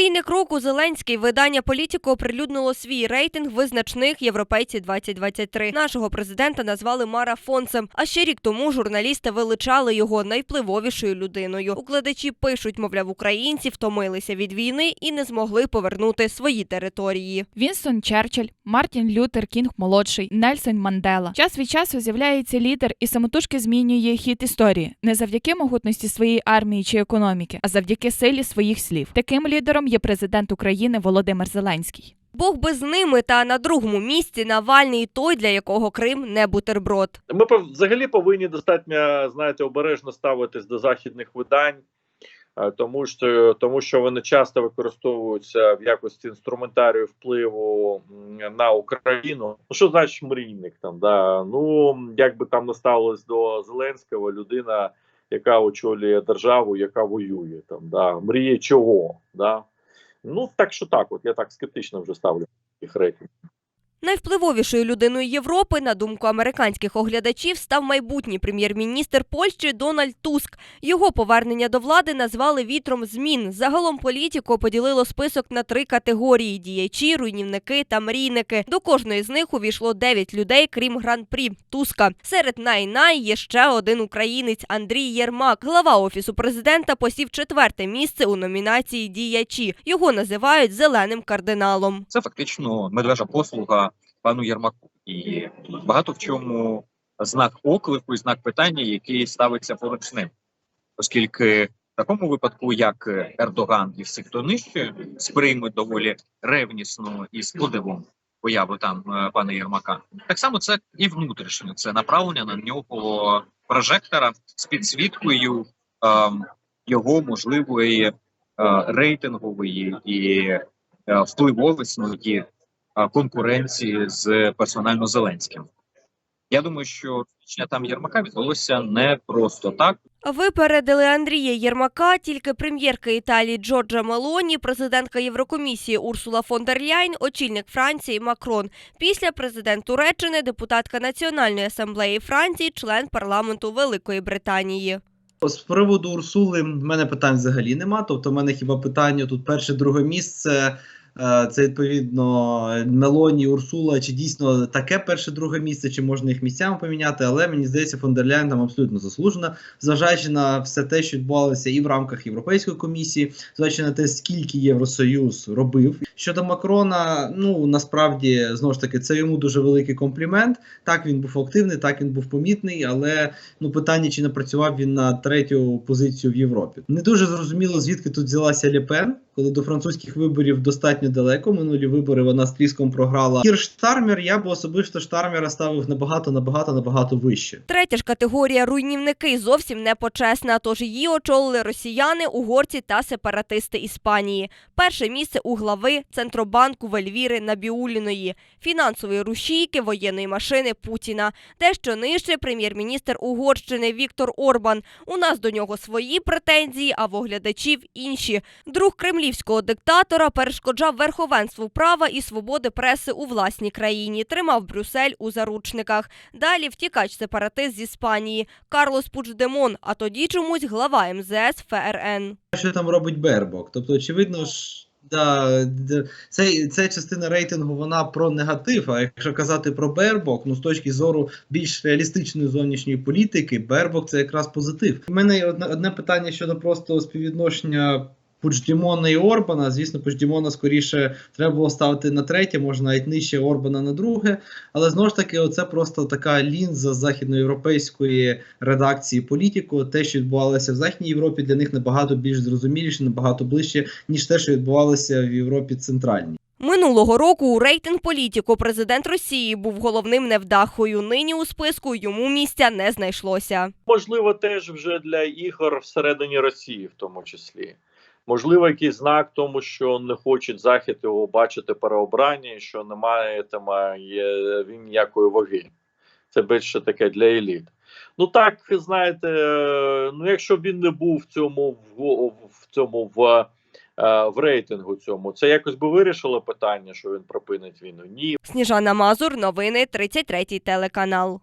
Мрійник року Зеленський видання Політіко оприлюднило свій рейтинг визначних європейці 2023 Нашого президента назвали марафонцем. А ще рік тому журналісти величали його найвпливовішою людиною. Укладачі пишуть, мовляв, українці втомилися від війни і не змогли повернути свої території. Вінстон Черчилль, Мартін Лютер Кінг молодший, Нельсон Мандела. Час від часу з'являється лідер і самотужки змінює хід історії не завдяки могутності своєї армії чи економіки, а завдяки силі своїх слів. Таким лідером є президент України Володимир Зеленський. Бог би з ними та на другому місці Навальний той, для якого Крим не бутерброд. Ми взагалі повинні достатньо знаєте обережно ставитись до західних видань, е, тому що тому що вони часто використовуються в якості інструментарію впливу на Україну. Ну що значить мрійник там? Да? Ну як би там не ставилось до Зеленського, людина, яка очолює державу, яка воює там, да? мріє чого? Да? Ну так що так, от я так скептично вже ставлю їх рейтинг. Найвпливовішою людиною Європи, на думку американських оглядачів, став майбутній прем'єр-міністр Польщі Дональд Туск. Його повернення до влади назвали вітром змін. Загалом політико поділило список на три категорії: діячі, руйнівники та мрійники. До кожної з них увійшло дев'ять людей, крім гран-прі Туска. Серед най-най є ще один українець Андрій Єрмак. Глава офісу президента посів четверте місце у номінації Діячі. Його називають зеленим кардиналом. це фактично медвежа послуга пану Єрмаку. І багато в чому знак оклику і знак питання, який ставиться поруч з ним, оскільки в такому випадку, як Ердоган і всі, хто нижче, сприймуть доволі ревнісно і з подивом появу там е, пана Єрмака. Так само це і внутрішньо, це направлення на нього прожектора з підсвіткою ем, його можливої е, рейтингової і е, впливовісної конкуренції з персонально Зеленським. Я думаю, що розміщення там Єрмака відбулося не просто так. Випередили Андрія Єрмака тільки прем'єрка Італії Джорджа Мелоні, президентка Єврокомісії Урсула фон дер Ляйн, очільник Франції Макрон. Після президент Туреччини, депутатка Національної асамблеї Франції, член парламенту Великої Британії. З приводу Урсули в мене питань взагалі нема. Тобто, в мене хіба питання тут перше, друге місце. Е, Це відповідно Мелоні, Урсула, чи дійсно таке перше, друге місце, чи можна їх місцями поміняти, але мені здається, фон дер Ляйн там абсолютно заслужена, зважаючи на все те, що відбувалося і в рамках Європейської комісії, зважаючи на те, скільки Євросоюз робив. Щодо Макрона, ну насправді знову ж таки це йому дуже великий комплімент. Так він був активний, так він був помітний, але ну питання, чи не працював він на третю позицію в Європі. Не дуже зрозуміло, звідки тут взялася Лепен, коли до французьких виборів достатньо далеко. Минулі вибори вона з тріском програла. Кір Штармер, я б особисто Штармера ставив набагато, набагато, набагато вище. Третя ж категорія руйнівники зовсім не почесна, тож її очолили росіяни, угорці та сепаратисти Іспанії. Перше місце у глави Центробанку Вельвіри Набіуліної, фінансової рушійки воєнної машини Путіна. Дещо нижче прем'єр-міністр Угорщини Віктор Орбан. У нас до нього свої претензії, а в оглядачів інші. Друг кремлівського диктатора перешкоджав верховенству права і свободи преси у власній країні, тримав Брюссель у заручниках. Далі втікач сепаратист з Іспанії Карлос Пучдемон, а тоді чомусь глава МЗС ФРН. Що там робить Бербок? Тобто, очевидно ж. Да, це, це частина рейтингу вона про негатив. А якщо казати про Бербок, ну з точки зору більш реалістичної зовнішньої політики, Бербок це якраз позитив. У мене одне, одне питання щодо просто співвідношення Пучдімона і Орбана. Звісно, Пучдімона скоріше треба було ставити на третє, може навіть нижче Орбана на друге. Але знову ж таки, оце просто така лінза західноєвропейської редакції політику. Те, що відбувалося в Західній Європі, для них набагато більш зрозуміліше, набагато ближче, ніж те, що відбувалося в Європі центральній. Минулого року у рейтинг політику президент Росії був головним невдахою. Нині у списку йому місця не знайшлося. можливо, теж вже для ігор всередині Росії, в тому числі. Можливо, якийсь знак тому, що не хочуть захід його бачити переобрання, і що немає там є він ніякої ваги. Це більше таке для еліт. Ну так, знаєте, ну якщо він не був в цьому в, в цьому в, в рейтингу цьому, це якось би вирішило питання, що він припинить війну? Ні, Сніжана Мазур, новини 33 телеканал.